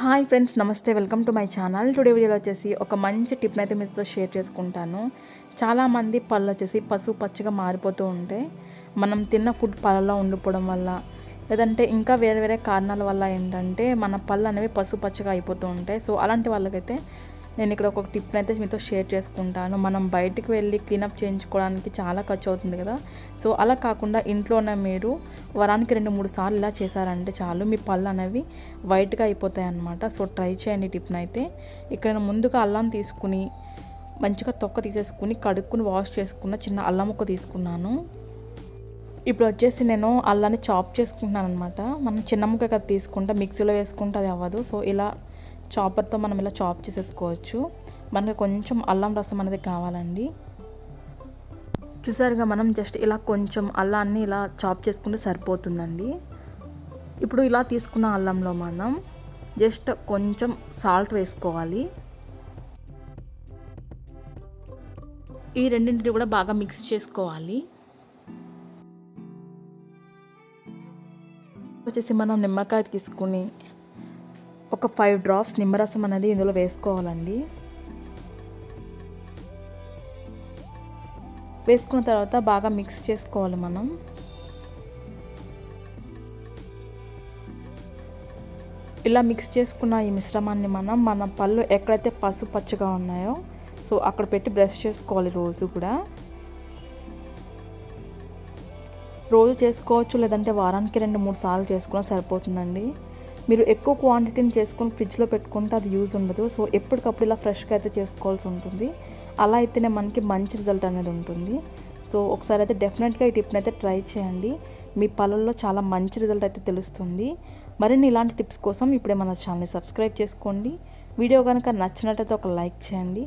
Hi friends నమస్తే. Welcome to my channel. Today వీడియోలో వచ్చేసి ఒక మంచి టిప్ అయితే మీతో షేర్ చేసుకుంటాను. చాలామంది పళ్ళు వచ్చేసి పసుపు పచ్చగా మారిపోతూ ఉంటాయి మనం తిన్న ఫుడ్ పళ్ళలో ఉండిపోవడం వల్ల లేదంటే ఇంకా వేరే వేరే కారణాల వల్ల ఏంటంటే మన పళ్ళు అనేవి పసుపు పచ్చగా అయిపోతూ ఉంటాయి. సో అలాంటి వాళ్ళకైతే నేను ఇక్కడ ఒక టిప్ని అయితే మీతో షేర్ చేసుకుంటాను. మనం బయటికి వెళ్ళి క్లీనప్ చేయించుకోవడానికి చాలా ఖర్చు అవుతుంది కదా. సో అలా కాకుండా ఇంట్లోనే మీరు వరానికి రెండు మూడు సార్లు ఇలా చేశారంటే చాలు. మీ పళ్ళు అనేవి వైట్గా అయిపోతాయి అన్నమాట సో ట్రై చేయండి టిప్ని అయితే ఇక్కడ ముందుగా అల్లం తీసుకుని మంచిగా తొక్క తీసేసుకుని కడుక్కుని వాష్ చేసుకున్న చిన్న అల్లం ముక్క తీసుకున్నాను. ఇప్పుడు వచ్చేసి నేను అల్లాన్ని చాప్ చేసుకుంటున్నాను అనమాట మనం చిన్న ముక్క కదా తీసుకుంటే మిక్సీలో వేసుకుంటే అది అవ్వదు. సో ఇలా చాపర్తో మనం ఇలా చాప్ చేసేసుకోవచ్చు. మనకు కొంచెం అల్లం రసం అనేది కావాలండి. చూసారుగా మనం జస్ట్ ఇలా కొంచెం అల్లాన్ని ఇలా చాప్ చేసుకుంటే సరిపోతుందండి. ఇప్పుడు ఇలా తీసుకున్న అల్లంలో మనం జస్ట్ కొంచెం సాల్ట్ వేసుకోవాలి. ఈ రెండింటిని కూడా బాగా మిక్స్ చేసుకోవాలి. వచ్చేసి మనం నిమ్మకాయ తీసుకుని ఒక ఫైవ్ డ్రాప్స్ నిమ్మరసం అనేది ఇందులో వేసుకోవాలండి. వేసుకున్న తర్వాత బాగా మిక్స్ చేసుకోవాలి మనం. ఇలా మిక్స్ చేసుకున్న ఈ మిశ్రమాన్ని మనం మన పళ్ళు ఎక్కడైతే పసుపు పచ్చగా ఉన్నాయో సో అక్కడ పెట్టి బ్రష్ చేసుకోవాలి రోజు కూడా. రోజు చేసుకోవచ్చు లేదంటే వారానికి రెండు మూడు సార్లు చేసుకున్నా సరిపోతుందండి. మీరు ఎక్కువ క్వాంటిటీని చేసుకొని ఫ్రిడ్జ్లో పెట్టుకుంటే అది యూజ్ ఉండదు. సో ఎప్పటికప్పుడు ఇలా ఫ్రెష్గా అయితే చేసుకోవాల్సి ఉంటుంది. అలా అయితేనే మనకి మంచి రిజల్ట్ అనేది ఉంటుంది. సో ఒకసారి అయితే డెఫినెట్గా ఈ టిప్ని అయితే ట్రై చేయండి. మీ పళ్ళల్లో చాలా మంచి రిజల్ట్ అయితే తెలుస్తుంది. మరిన్ని ఇలాంటి టిప్స్ కోసం ఇప్పుడే మన ఛానల్ని సబ్స్క్రైబ్ చేసుకోండి. వీడియో కనుక నచ్చినట్టయితే ఒక లైక్ చేయండి.